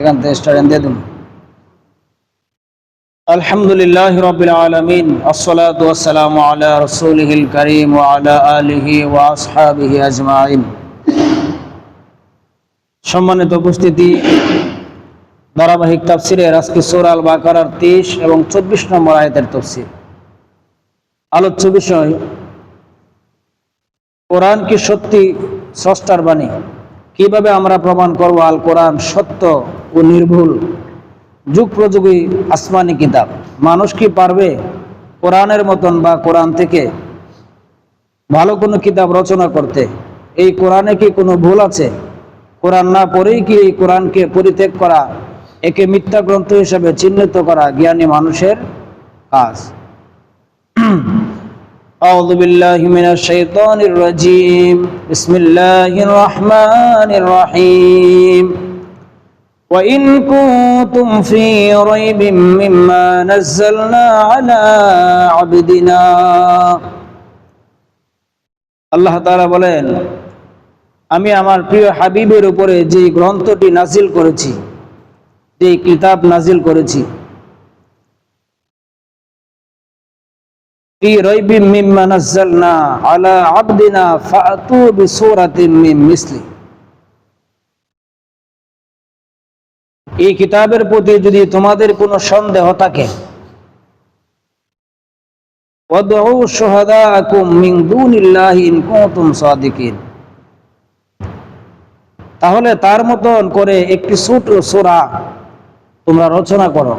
এখান থেকে দিয়ে দিন। আলহামদুলিল্লাহ রবিল আলমিন আলা আলা আজমাইন। সম্মানিত উপস্থিতি, ধারাবাহিক তাফসিরের আজকে সূরা আল বাকারার 23 এবং 24 নম্বর আয়াতের তাফসীর। আলোচ্য বিষয়, কোরআন কি সত্যি স্রষ্টার বাণী? কীভাবে আমরা প্রমাণ করব আল কোরআন সত্য ও নির্ভুল যুগ প্রযুগী আসমানি কিতাব মানুষ কি পারবে কোরআনের মতন বা কোরআন থেকে ভালো কোনো কিতাব রচনা করতে এই কোরআনে কি কোনো ভুল আছে কোরআন না পড়েই কি এই কোরআনকে পরিত্যাগ করা একে মিথ্যা গ্রন্থ হিসেবে চিহ্নিত করা জ্ঞানী মানুষের কাজ أعوذ بالله من الشيطان الرجيم بسم الله الرحمن الرحيم وإن كنتم في ريب مما نزلنا على عبدنا আল্লাহ তাআলা বলেন আমি আমার প্রিয় হাবিবের উপরে যে গ্রন্থটি নাজিল করেছি যে কিতাব নাজিল করেছি في ريب مما نزلنا على عبدنا فأتوا بسورة من مثله এই কিতাবের প্রতি যদি তোমাদের কোনো সন্দেহ থাকে তাহলে তার মতন করে একটি ছোট সোরা তোমরা রচনা করো।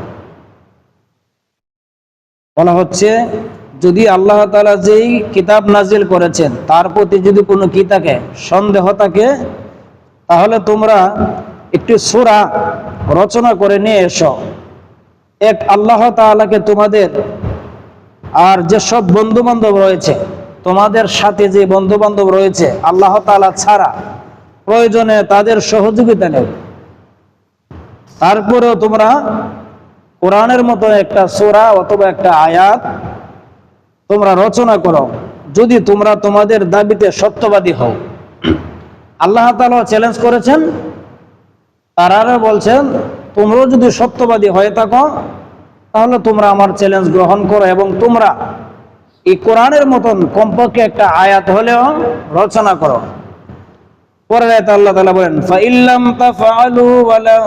বলা হচ্ছে, যদি আল্লাহ তালা যেই কিতাব নাজিল করেছেন, তার প্রতি যদি কোনো কি থাকে, সন্দেহ থাকে, তাহলে তোমরা একটি সোরা রচনা করে নিয়ে এসো। এক আল্লাহ তালাকে তোমাদের আর যেসব বন্ধু বান্ধব রয়েছে, তোমাদের সাথে যে বন্ধু বান্ধব রয়েছে, আল্লাহ তালা ছাড়া প্রয়োজনে তাদের সহযোগিতা নেব তারপরেও তোমরা কোরআনের মতো একটা সোরা অথবা একটা আয়াত তোমরা রচনা করো, যদি তোমরা তোমাদের দাবিতে সত্যবাদী হও। আল্লাহ তালা চ্যালেঞ্জ করেছেন তারা বলছেন তোমরাও যদি সত্যবাদী হয়ে থাকো তাহলে তোমরা আমার চ্যালেঞ্জ গ্রহণ করো এবং তোমরা এই কোরআনের মতন কমপক্ষে একটা আয়াত হলেও রচনা করো পরের আয়াত আল্লাহ তাআলা বলেন ফাইল্লাম তাফআলু ওয়ালা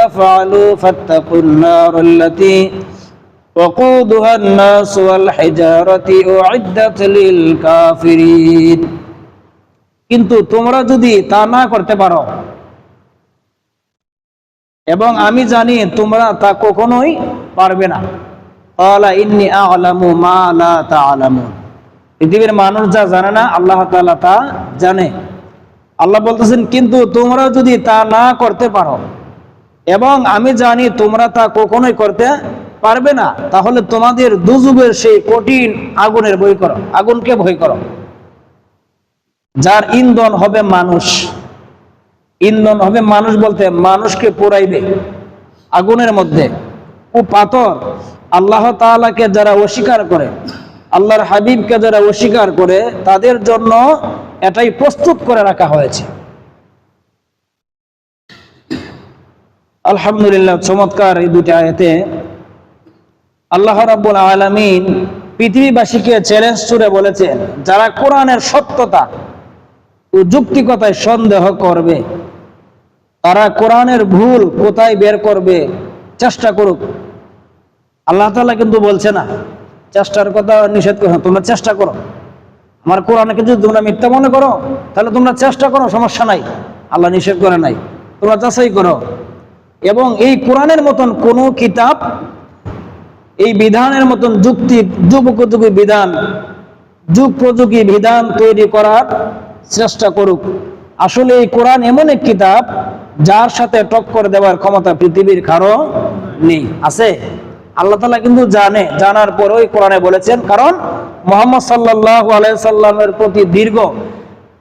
তাফআলু ফাত্তাকুন নারাল্লাতী وقودها الناس والحجارة أعدت للكافرين কিন্তু তোমরা যদি তা না করতে পারো এবং আমি জানি তোমরা তা কখনোই পারবে না। পৃথিবীর মানুষ যা জানে না, আল্লাহ তাআলা তা জানে। আল্লাহ বলতেছেন, কিন্তু তোমরা যদি তা না করতে পারো এবং আমি জানি তোমরা তা কখনোই করতে পারবে না, তাহলে তোমাদের দুযুগের সেই কঠিন আগুনের বই করো, আগুনকে ভয় করো। যার ইন্ধন হবে মানুষ। ইন্ধন হবে, মানুষ বলতে মানুষকে পোড়াইবে আগুনের মধ্যে। ও পাথর, আল্লাহ তাআলাকে যারা অস্বীকার করে, আল্লাহর হাবিবকে যারা অস্বীকার করে, তাদের জন্য এটাই প্রস্তুত করে রাখা হয়েছে। আলহামদুলিল্লাহ, চমৎকার এই দুটি আয়াতে আল্লাহ রাব্বুল আলামিন পৃথিবীবাসীকে চ্যালেঞ্জ ছুড়ে বলেছেন, যারা কোরআনের সত্যতা ও যুক্তিকতায় সন্দেহ করবে। তারা কোরআনের ভুল কোথায় বের করবে, চেষ্টা করুক। আল্লাহ তালা কিন্তু বলছে না, চেষ্টার কথা নিষেধ করো তোমরা চেষ্টা করো। আমার কোরআনকে যদি তোমরা মিথ্যা মনে করো, তাহলে তোমরা চেষ্টা করো, সমস্যা নাই। আল্লাহ নিষেধ করে নাই, তোমরা যাচাই করো। এবং এই কোরআনের মতন কোনো কিতাব, এই বিধানের মতন যুক্তি, যুগোপযোগী বিধান যুগ প্রযোগী বিধান তৈরি করার চেষ্টা করুক। আসলে এই কোরআন এমন এক কিতাব, যার সাথে টক্কর দেওয়ার ক্ষমতা পৃথিবীর কারও নেই। আছে? আল্লাহ তালা কিন্তু জানে, জানার পরেও কোরআনে বলেছেন, কারণ মোহাম্মদ সাল্লাহ আলাইসাল্লামের প্রতি দীর্ঘ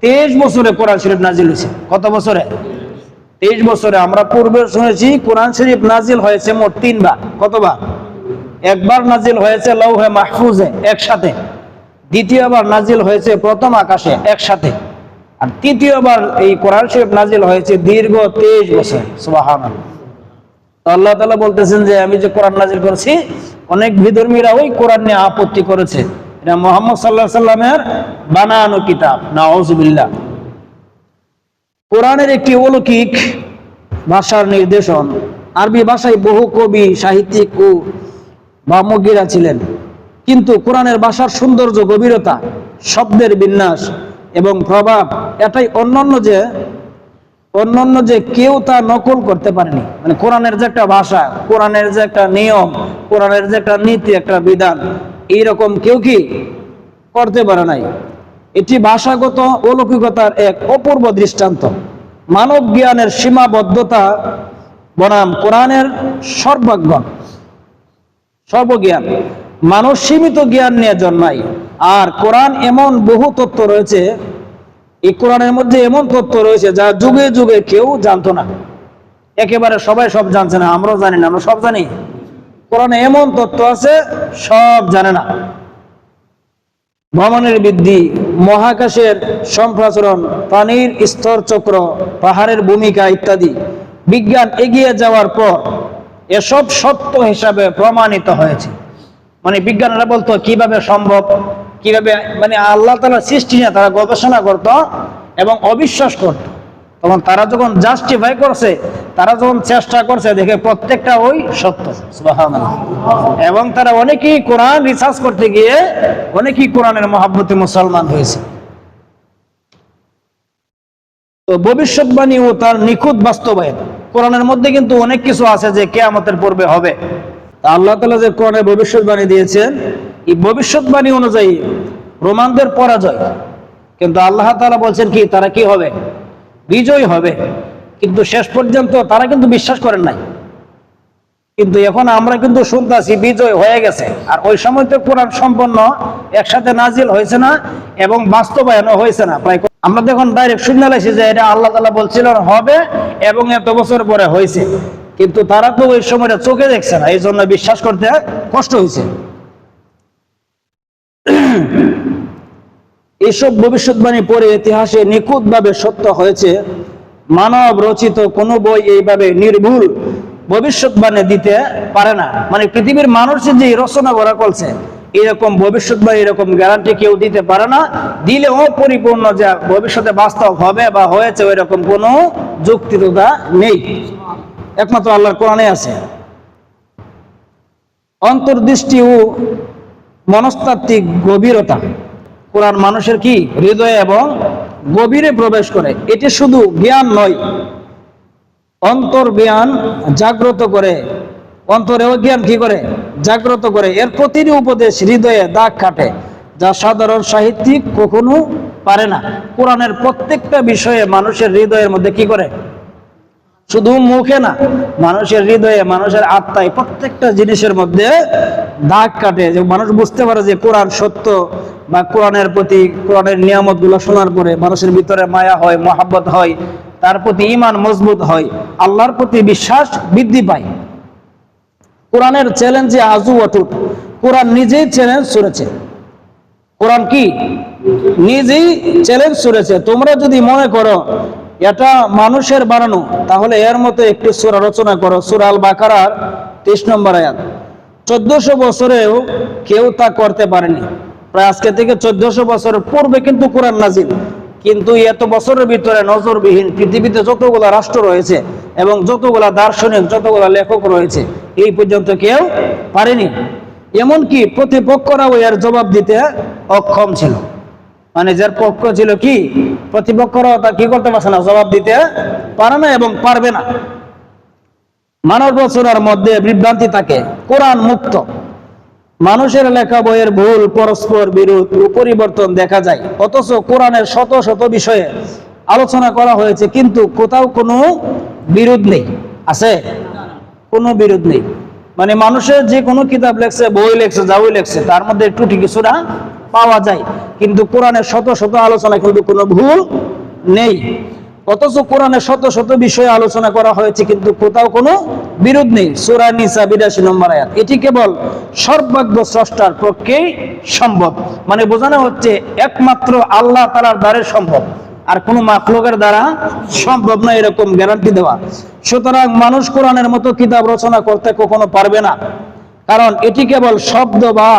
তেইশ বছরে কোরআন শরীফ নাজিল হয়েছে। কত বছরে? তেইশ বছরে। আমরা পূর্বে শুনেছি, কোরআন শরীফ নাজিল হয়েছে মোট তিনবার। কতবার? একবার নাজিল হয়েছে লৌহে মাহফুজে, একসাথে। দ্বিতীয়বার নাজিল হয়েছে প্রথম আকাশে, একসাথে। আর তৃতীয়বার এই কোরআন শরীফ নাজিল হয়েছে দীর্ঘ তেইশ বছর সুবাহান আল্লাহ তালা বলতেছেন যে, আমি যে কোরআন নাজিল করেছি, অনেক বিধর্মীরা ওই কোরআন নিয়ে আপত্তি করেছে। এটা মোহাম্মদ সাল্লাহ সাল্লামের বানানো কিতাব নাউজুবিল্লাহ কোরআনের একটি অলৌকিক ভাষার নির্দেশন, আরবি ভাষায় বহু কবি, সাহিত্যিক ও ভামজ্ঞীরা ছিলেন। কিন্তু কোরআনের ভাষার সৌন্দর্য, গভীরতা, শব্দের বিন্যাস এবং প্রভাব এটাই অন্যান্য যে অন্যান্য যে কেউ তা নকল করতে পারেনি। মানে কোরআনের যে একটা ভাষা, কোরআনের যে একটা নিয়ম, কোরআনের যে একটা নীতি, একটা বিধান, এইরকম কেউ কি করতে পারে নাই? এটি ভাষাগত অলৌকিকতার এক অপূর্ব দৃষ্টান্ত। মানব জ্ঞানের সীমাবদ্ধতা বনাম কোরআনের সর্বজ্ঞান। সর্বজ্ঞান। মানুষ সীমিত জ্ঞান নিয়ে জন্মায়। আর কোরআন এমন বহু তত্ত্ব রয়েছে, এই কোরআনের মধ্যে এমন তথ্য রয়েছে যা যুগে যুগে কেউ জানতো না। একেবারে সবাই সব জানছে না, আমরাও জানি না, আমরা সব জানি। কোরআনে এমন তথ্য আছে, সব জানে না। ভ্রমণের বৃদ্ধি, মহাকাশের সম্প্রসারণ, পানির স্তর চক্র, পাহাড়ের ভূমিকা ইত্যাদি। বিজ্ঞান এগিয়ে যাওয়ার পর এসব সত্য হিসাবে প্রমাণিত হয়েছে। মানে বিজ্ঞানীরা বলতো, কীভাবে সম্ভব? কীভাবে মানে আল্লাহ তালার সৃষ্টি নিয়ে তারা গবেষণা করত এবং অবিশ্বাস করত। তখন তারা যখন জাস্টিফাই করছে, তারা যখন চেষ্টা করছে, দেখে প্রত্যেকটা ওই সত্য। এবং তারা অনেকেই কোরআন রিসার্চ করতে গিয়ে অনেকেই কোরআনের মহাব্বতে মুসলমান হয়েছে। ভবিষ্যৎবাণী ও তার নিখুঁত বাস্তবায়ন। কোরআনের মধ্যে কিন্তু অনেক কিছু আছে যে কেয়ামতের পূর্বে হবে। আল্লাহ তালা যে কোরআনে ভবিষ্যৎবাণী দিয়েছেন এই ভবিষ্যৎবাণী অনুযায়ী রোমানদের পরাজয়। কিন্তু আল্লাহ তালা বলছেন কি, তারা কি হবে? বিজয় হবে। কিন্তু শেষ পর্যন্ত তারা কিন্তু বিশ্বাস করেন নাই। কিন্তু এখন আমরা কিন্তু শুনতেছি বিজয় হয়ে গেছে। আর ওই সময় তো কোরআন সম্পন্ন একসাথে নাজিল হয়েছে না এবং বাস্তবায়নও হয়েছে না। প্রায় আমরা দেখুন ডাইরেক্ট শুনে লাইছি যে এটা আল্লাহ তালা বলছিলেন হবে এবং এত বছর পরে হয়েছে। কিন্তু তারা তো ওই সময়টা চোখে দেখছে না। এই জন্য বিশ্বাস করতে কষ্ট হয়েছে। এইসব ভবিষ্যৎবাণী পড়ে ইতিহাসে নিখুঁতভাবে সত্য হয়েছে, মানব রচিত কোনো বই এইভাবে নির্ভুল ভবিষ্যৎবাণী দিতে পারে না। মানে পৃথিবীর মানুষের যে রচনা করা করছে, এরকম ভবিষ্যৎবাণী, এরকম গ্যারান্টি কেউ দিতে পারে না। দিলে অপরিপূর্ণ যা ভবিষ্যতে বাস্তব হবে বা হয়েছে ওই রকম কোনো যুক্তিতা নেই। একমাত্র আল্লাহর কোরআনে আছে। অন্তর্দৃষ্টি ও মনস্তাত্ত্বিক গভীরতা। কোরআন মানুষের কি? হৃদয়ে এবং গভীরে প্রবেশ করে। এটি শুধু জ্ঞান নয় অন্তর জ্ঞান জাগ্রত করে। অন্তরেও জ্ঞান কি করে? জাগ্রত করে। এর প্রতিটি উপদেশ হৃদয়ে দাগ কাটে, যা সাধারণ সাহিত্যিক কখনো পারে না। কোরআনের প্রত্যেকটা বিষয়ে মানুষের হৃদয়ের মধ্যে কি করে? শুধু মুখে না, মানুষের হৃদয়ে, মানুষের আত্মায় প্রত্যেকটা জিনিসের মধ্যে দাগ কাটে। যে মানুষ বুঝতে পারে যে কোরআন সত্য বা কোরআনের প্রতি, কোরআনের নিয়ামতগুলো শোনার পরে মানুষের ভিতরে মায়া হয়, মহাব্বত হয়, তার প্রতি ইমান মজবুত হয়, আল্লাহর প্রতি বিশ্বাস বৃদ্ধি পায়। কোরআনের চ্যালেঞ্জে আজু অটুট কোরআন নিজেই চ্যালেঞ্জ ছুড়েছে। কোরআন কি? নিজেই চ্যালেঞ্জ ছুড়েছে। তোমরা যদি মনে করো এটা মানুষের বানানো। তাহলে এর মতো একটি সুরা রচনা করো সুরাল বাকারার তেইশ নম্বর আয়াত। চোদ্দশো বছরেও কেউ তা করতে পারেনি। প্রায় আজকে থেকে চোদ্দশো বছরের পূর্বে কিন্তু কোরআন নাজিল কিন্তু এত বছরের ভিতরে নজরবিহীন পৃথিবীতে যতগুলা রাষ্ট্র রয়েছে এবং যতগুলা দার্শনিক, যতগুলা লেখক রয়েছে, এই পর্যন্ত কেউ পারেনি। এমনকি প্রতিপক্ষরাও এর জবাব দিতে অক্ষম ছিল। মানে যার পক্ষ ছিল কি? প্রতিপক্ষরাও তা কি করতে পারছে না? জবাব দিতে পারে না এবং পারবে না। মানব রচনার মধ্যে বিভ্রান্তি থাকে, কোরআন মুক্ত। মানুষের লেখা বইয়ের ভুল, পরস্পর বিরোধ পরিবর্তন দেখা যায়। অথচ কোরআনের শত শত বিষয়ে আলোচনা করা হয়েছে, কিন্তু কোথাও কোনো বিরোধ নেই। আছে? কোনো বিরোধ নেই। মানে মানুষের যে কোনো কিতাব লেখছে, বই লেখছে, যা বই লেখছে, তার মধ্যে ত্রুটি কিছুটা পাওয়া যায়। কিন্তু কোরআনের শত শত আলোচনা কিন্তু কোনো ভুল নেই। অথচ কোরআনে শত শত বিষয়ে আলোচনা করা হয়েছে, কিন্তু কোথাও কোনো বিরোধ নেই। সুরা নিসা বিরাশি নম্বর আয়াত। এটি কেবল সর্বাগ্য স্রষ্টার পক্ষেই সম্ভব। মানে বোঝানো হচ্ছে একমাত্র আল্লাহ তালার দ্বারে সম্ভব। আর কোনো মাকলুকের দ্বারা সম্ভব না এরকম গ্যারান্টি দেওয়া। সুতরাং মানুষ কোরআনের মতো কিতাব রচনা করতে কখনো পারবে না। কারণ এটি কেবল শব্দ বা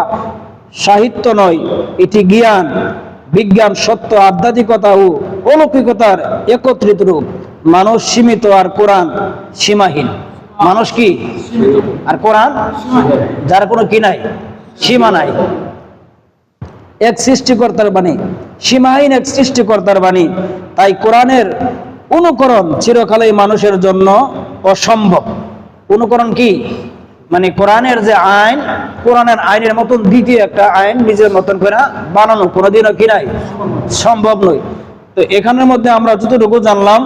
সাহিত্য নয়, এটি জ্ঞান, বিজ্ঞান, সত্য, আধ্যাত্মিকতা ও অলৌকিকতার একত্রিত রূপ। মানুষ সীমিত আর কোরআন সীমাহীন। মানুষ কি? আর কোরআন? যার কোনো কি নাই? সীমা নাই। এক সৃষ্টিকর্তার বাণী। সীমাহীন এক সৃষ্টিকর্তার বাণী। তাই কোরআনের অনুকরণ চিরকালেই মানুষের জন্য অসম্ভব। অনুকরণ কি? মানে কোরআনের যে আইন, কোরআনের আইনের মতন দ্বিতীয় একটা আইন নিজের মতন করে বানানো, কোনোদিনও কি নাই? সম্ভব নয়। তো এখানের মধ্যে আমরা যতটুকু জানলাম,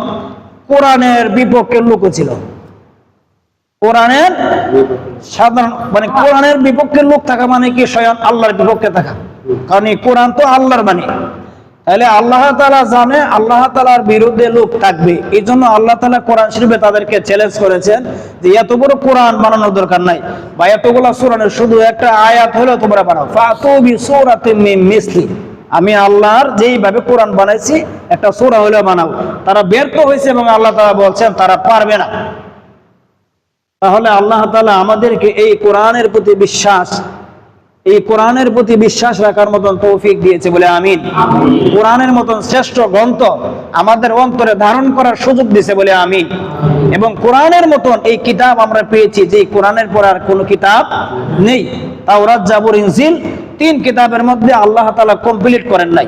কোরআনের বিপক্ষের লোকও ছিল। কোরআনের সাধারণ মানে কোরআনের বিপক্ষের লোক থাকা মানে কি? স্বয়ং আল্লাহর বিপক্ষে থাকা। কারণ এই কোরআন তো আল্লাহর বাণী। তাহলে আল্লাহ তালা জানে, আল্লাহ তালার বিরুদ্ধে লোক থাকবে। এই জন্য আল্লাহ তালা কোরআন শরীফে তাদেরকে চ্যালেঞ্জ করেছেন যে এত বড় কোরআন বানানোর দরকার নাই। বা এতগুলো সুরানের শুধু একটা আয়াত হলেও তোমরা বানাও। ফাতুবি সূরাতিন মিন মিসলি। আমি আল্লাহর যেইভাবে কোরআন বানাইছি, একটা সূরা হলেও বানাও। তারা ব্যর্থ হয়েছে এবং আল্লাহ তালা বলছেন, তারা পারবে না। তাহলে আল্লাহ তালা আমাদেরকে এই কোরআনের প্রতি বিশ্বাস এই কোরআনের প্রতি বিশ্বাস রাখার মতন তৌফিক দিয়েছে বলে আমিন। কোরআনের মতন শ্রেষ্ঠ গ্রন্থ আমাদের অন্তরে ধারণ করার সুযোগ দিয়েছে বলে আমিন। এবং কোরআনের মতন এই কিতাব আমরা পেয়েছি যে কোরআনের পর আর কোনো কিতাব নেই। তাওরাত জাবুর ইনজিল তিন কিতাবের মধ্যে আল্লাহ তালা কমপ্লিট করেন নাই।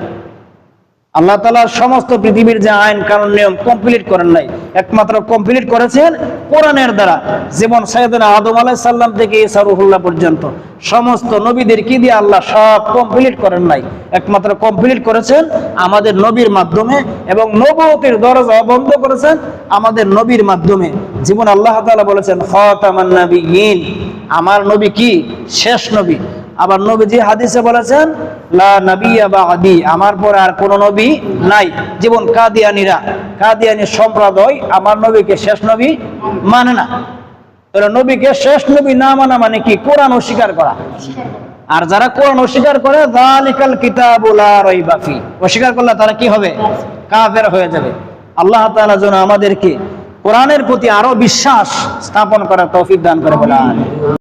আল্লাহ তালার সমস্ত পৃথিবীর যে আইন, কানুন, নিয়ম কমপ্লিট করেন নাই। একমাত্র কমপ্লিট করেছেন কোরআনের দ্বারা। যেমন সৈয়দনা আদম আলাহ সাল্লাম থেকে ইসা রুহুল্লাহ পর্যন্ত। সমস্ত নবীদের কি দিয়ে আল্লাহ সব কমপ্লিট করেন নাই? একমাত্র কমপ্লিট করেছেন আমাদের নবীর মাধ্যমে এবং নবতির দরজা বন্ধ করেছেন আমাদের নবীর মাধ্যমে। জীবন আল্লাহ তাআলা বলেছেন, খতামান নবিয়িন আমার নবী কি? শেষ নবী। আবার নবীজি হাদিসে বলেছেন, লা নবিয়া বা আমার পরে আর কোন নবী নাই। যেমন কাদিয়ানিরা কাদিয়ানি সম্প্রদায় আমার নবীকে শেষ নবী মানে না। নবীকে শেষ নবী না মানা মানে কি? কোরআন অস্বীকার করা। আর যারা কোরআন অস্বীকার করে যালিকাল কিতাবুল লা রাইবা ফি অস্বীকার করলে তারা কি হবে? কাফের হয়ে যাবে। আল্লাহ তাআলা যেন আমাদেরকে কোরআনের প্রতি আরও বিশ্বাস স্থাপন করার তৌফিক দান করে বলে